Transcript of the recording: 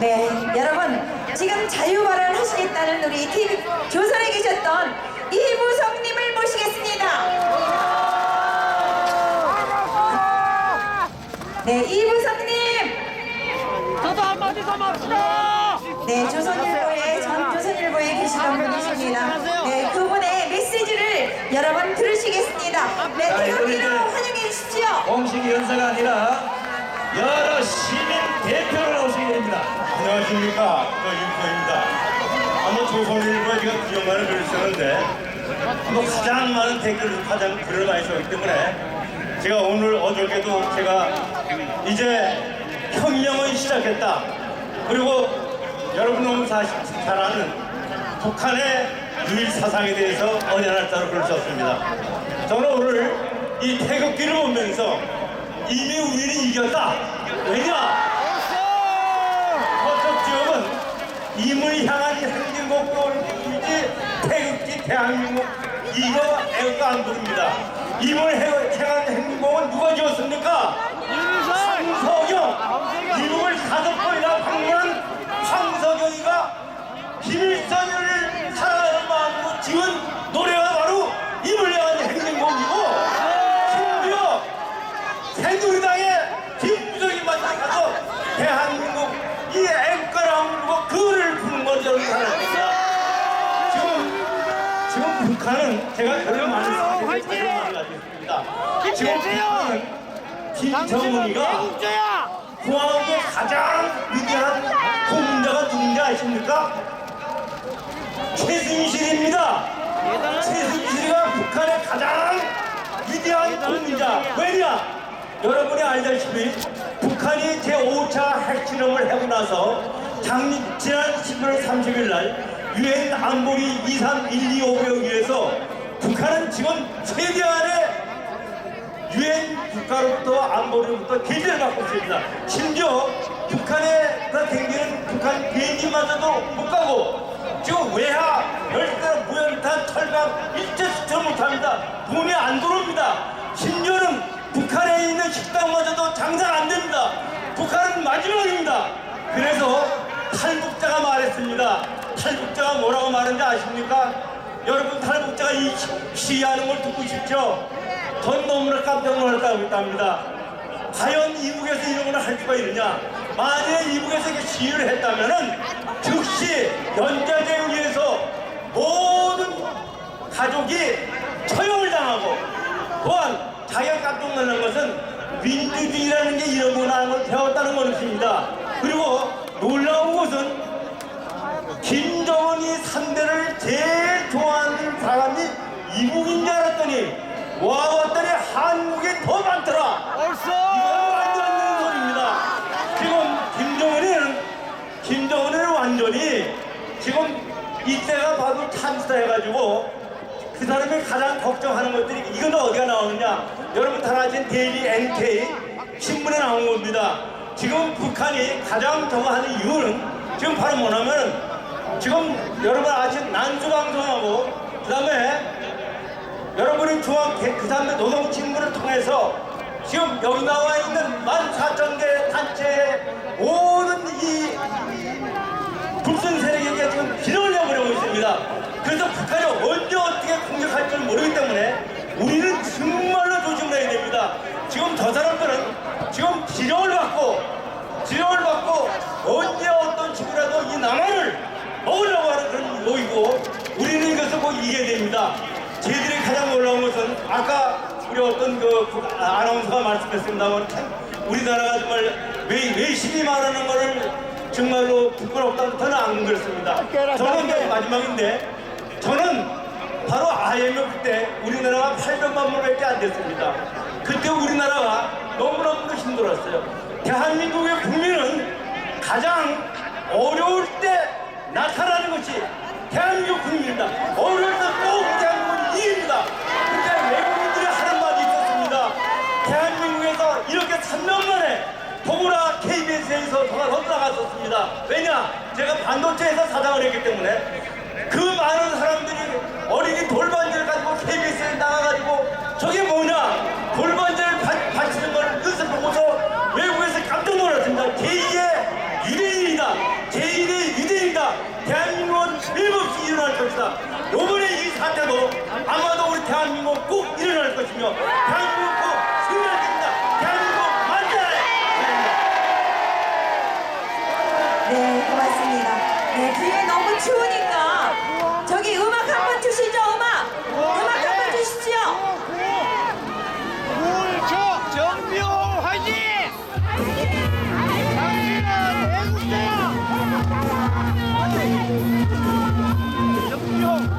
네, 여러분 지금 자유 발언 하시겠다는 우리 TV 조선에 계셨던 이부성님을 모시겠습니다. 네, 이부성님. 저도 한마디 더 맙시다! 네, 조선일보에 전 조선일보에 계시던 분이십니다. 네, 그분의 메시지를 여러분 들으시겠습니다. 네, 태극기로 환영해 주십시오. 공식 연사가 아니라 여러 시 안녕하십니까. 저 윤표입니다. 아마 조선일보에 제가 글을 쓰는데, 뭐 가장 많은 댓글을 가장 글을 많이 썼기 때문에, 제가 오늘 어저께도 제가 이제 혁명은 시작했다. 그리고 여러분 너무 사실 잘 아는 북한의 유일 사상에 대해서 어제 날짜로 글을 썼습니다. 저는 오늘 이 태극기를 보면서 이미 우리는 이겼다. 왜냐? 서쪽 지역은 임을 향한 행진곡도 이지 태극기 대한민국 이거 애가 안 부릅니다. 임을 향한 행진곡은 누가 지었습니까? 황석영 미국을 다섯 번이나 방문한 황석영이가 김일성을 사랑하는 마음으로 지은 노래가 바로 임을 향한 행진곡이고 심지어 새누리당의 김부정이 만나서 대한민국 이 앵가랑 부르고 그를 부른 건 저는 잘합니다. 지금 지금 북한은 제가 그런 많은 많이 가지고 있습니다. 지금 북한은 김정은이가! 공화국의 가장 위대한 공자가 누군지 아십니까? 최순실입니다. 최순실이가 북한의 가장 위대한 공자. 왜냐? 여러분이 알다시피 북한이 제5차 핵실험을 하고 나서 작년, 지난 11월 30일 날 유엔 안보리 23125에 의해서 북한은 지금 최대한의 유엔 국가로부터 안보로부터 제재를 받고 있습니다. 심지어 북한에 그 댕기는 북한 비행기마저도 못 가고 지금 외화 열대 무연탄 철강 일제 수출 못합니다. 돈이 안 들어옵니다. 심지어는 북한에 있는 식당마저도 장사 안 됩니다. 북한은 마지막입니다. 그래서 탈북자가 말했습니다. 탈북자가 뭐라고 말했는지 아십니까? 여러분 탈북자가 이 시- 시위하는 걸 듣고 싶죠? 전 너무나 깜짝 놀랐다고 했답니다. 과연 이북에서 이런 걸 할 수가 있느냐? 만약에 이북에서 이렇게 시위를 했다면은 즉시 연좌제에 의해서 모든 가족이 처형을 당하고 또한 자기가 깜짝 놀란 것은 민주주의라는 게 이런 거라는 걸 배웠다는 것입니다. 그리고 놀라운 것은 김정은이 상대를 제일 좋아하는 사람이 이북인 줄 알았더니 와 봤더니 한국이 더 많더라. 벌써! 이건 말도 안 되는 소리입니다. 지금 김정은은 김정은은 완전히 지금 이때가 바로 찬스다 해가지고 그 사람이 가장 걱정하는 것들이 이건 어디가 나오느냐? 여러분 다 아시는 데일리 NK 신문에 나온 겁니다. 지금 북한이 가장 저거 하는 이유는 지금 바로 뭐냐면 지금 여러분 아시는 난수방송하고 그 다음에 여러분이 중앙 그 다음에 노동신문을 통해서 지금 여기 나와 있는 14,000개 단체의 모든 이 불순 세력에게 지금 비난을 내버리고 있습니다. 그래서 북한이 언제 어떻게 공격할 줄 모르기 때문에 우리는 정말로 조심을 해야 됩니다. 지금 저 사람들은 지금 지령을 받고 지령을 받고 언제 어떤 식으로라도 이 나라를 먹으려고 하는 노이고 우리는 이것을 꼭 이겨야 됩니다. 저희들이 가장 놀라운 것은 아까 우리 어떤 그 국- 아, 아나운서가 말씀했습니다만 참 우리나라가 정말 외, 외심이 말하는 거를 정말로 부끄럽다고 저는 안 그렇습니다. 저는 마지막인데 저는 바로 IMF 때 우리나라가 800만 불밖에 안 됐습니다. 그때 우리나라가 너무너무 힘들었어요. 대한민국의 국민은 가장 어려울 때 나타나는 것이 대한민국 국민입니다. 어려울 때꼭 대한민국은 이깁니다. 근데 외국인들이 하는 말이 있었습니다. 대한민국에서 이렇게 3년 만에 더구나 KBS에서 전화 더 나갔었습니다. 왜냐? 제가 반도체에서 사장을 했기 때문에 그 많은 사람들이 어린이 돌반지를 가지고 KBS에 나가가지고 저게 뭐냐? 돌반지를 바, 바치는 걸 뜻을 보고서 외국에서 깜짝 놀랐습니다. 제2의 유대인이다. 것이다. 이번에 이 사태도 아마도 우리 대한민국 꼭 일어날 것이며 대한민국 꼭 승리할 것이다. 대한민국 만세! 네, 고맙습니다. 네, 뒤에 너무 추우니